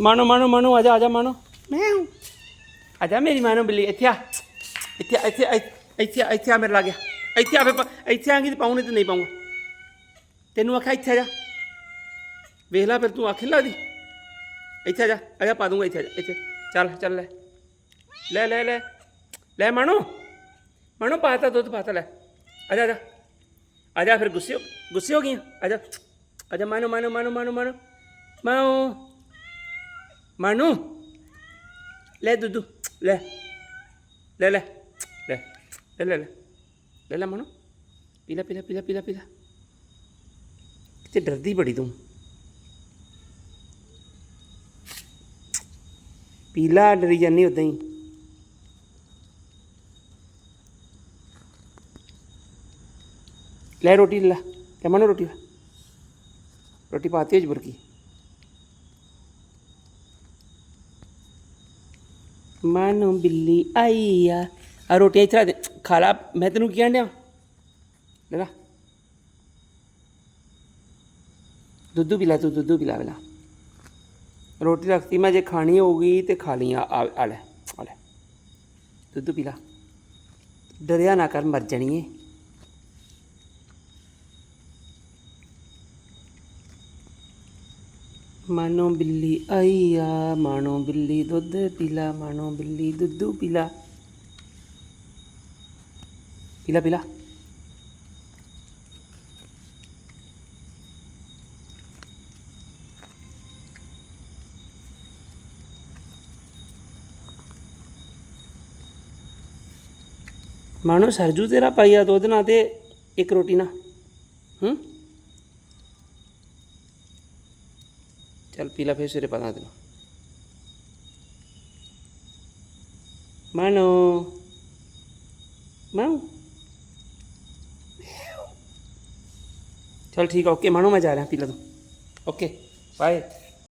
ਮਾਨੋ ਮਾਨੋ ਮਾਨੋ ਆ ਜਾ ਆ ਜਾ ਮਾਨੋ। ਮੈਂ ਆ ਜਾ ਮੇਰੀ ਮਾਨੋ ਬਿੱਲੀ ਇੱਥੇ ਆ। ਇੱਥੇ ਆ, ਇੱਥੇ ਆ, ਇੱਥੇ ਆ, ਇੱਥੇ ਆ ਮੇਰੇ ਲਾਗੇ। ਇੱਥੇ ਆ ਫੇ ਇੱਥੇ ਆਂਗੀ ਤੇ ਪਾਉਣੇ ਤੇ ਨਹੀਂ ਪਾਉਂਗਾ ਤੈਨੂੰ ਆਖਿਆ ਇੱਥੇ ਆ ਜਾ। ਵੇਖ ਲੈ ਫਿਰ ਤੂੰ ਆਖੇ ਲੱਗਦੀ। ਇੱਥੇ ਆ ਜਾ ਆ ਜਾ ਪਾ ਦੂੰਗਾ ਇੱਥੇ ਆ ਜਾ ਇੱਥੇ। ਚੱਲ ਚੱਲ ਲੈ। ਲੈ ਲੈ ਲੈ। ਲੈ ਮਾਨੋ। ਮਾਨੋ ਪਾਤਾ ਦੁੱਧ ਪਾਤਾ ਲੈ। ਆ ਜਾ ਆ ਜਾ। ਆ ਜਾ ਫਿਰ ਗੁੱਸੇ ਹੋ ਗੁੱਸੇ ਹੋ ਗਈਆਂ ਆ ਜਾ। ਆ ਜਾ ਮਾਨੋ ਮਾਨੋ ਮਾਨੋ ਮਾਨੋ ਮਾਨੋ। ਮਾਨੋ। ਮਾਨੂ ਲੈ ਦੁੱਧੂ ਲੈ ਲੈ ਲੈ ਲੈ ਲੈ ਲੈ ਲੈ ਲੈ ਲੈ ਮਨੂ ਪੀਲਾ ਪੀਲਾ ਪੀ ਲੈ ਪੀ ਕਿਤੇ ਡਰਦੀ ਬੜੀ ਤੂੰ ਪੀਲਾ ਡਰੀ ਜਾਨੀ ਉਦਾਂ ਹੀ ਲੈ ਰੋਟੀ ਲੈ ਲੈ ਮਨੂ ਰੋਟੀ ਰੋਟੀ ਪਾਤੀ ਹੈ ਬੁਰਕੀ ਮਾਨੋ ਬਿੱਲੀ ਆਈ ਆ। ਆ ਰੋਟੀ ਇੱਥੇ ਰੱਖ ਦੇ। ਖਾ ਲਾ। ਮੈਂ ਤੈਨੂੰ ਕੀ ਕਹਿੰਦਾ ਲੈ ਲਾ। ਦੁੱਧੂ ਪੀ ਲੈ ਤੂੰ, ਦੁੱਧ ਪੀ ਲੈ, ਵੇਲਾ। ਰੋਟੀ ਰੱਖਤੀ, ਮੈਂ ਜੇ ਖਾਣੀ ਹੋਊਗੀ ਤੇ ਖਾ ਲਈ ਆ ਆ ਲੈ ਆ ਲੈ। ਦੁੱਧੂ ਪੀ ਲਾ। ਡਰਿਆ ਨਾ ਕਰ, ਮਰ ਜਾਣੀ ਏ। ਮਾਨੋ ਬਿੱਲੀ ਆਈ ਆ ਮਾਨੋ ਬਿੱਲੀ ਦੁੱਧ ਪੀਲਾ ਮਾਨੋ ਬਿੱਲੀ ਦੁੱਧੂ ਪੀਲਾ। ਪੀਲਾ ਪੀਲਾ। ਮਾਨੋ ਸਰਜੂ ਤੇਰਾ ਪਾਈਆ ਦੁੱਧ ਨਾ ਤੇ ਇੱਕ ਰੋਟੀ ਨਾ ਹੂੰ? Chal pilas de panadero. Mano, Manu Chal, ¿qué? Okay, Manu me voy. Okay, bye.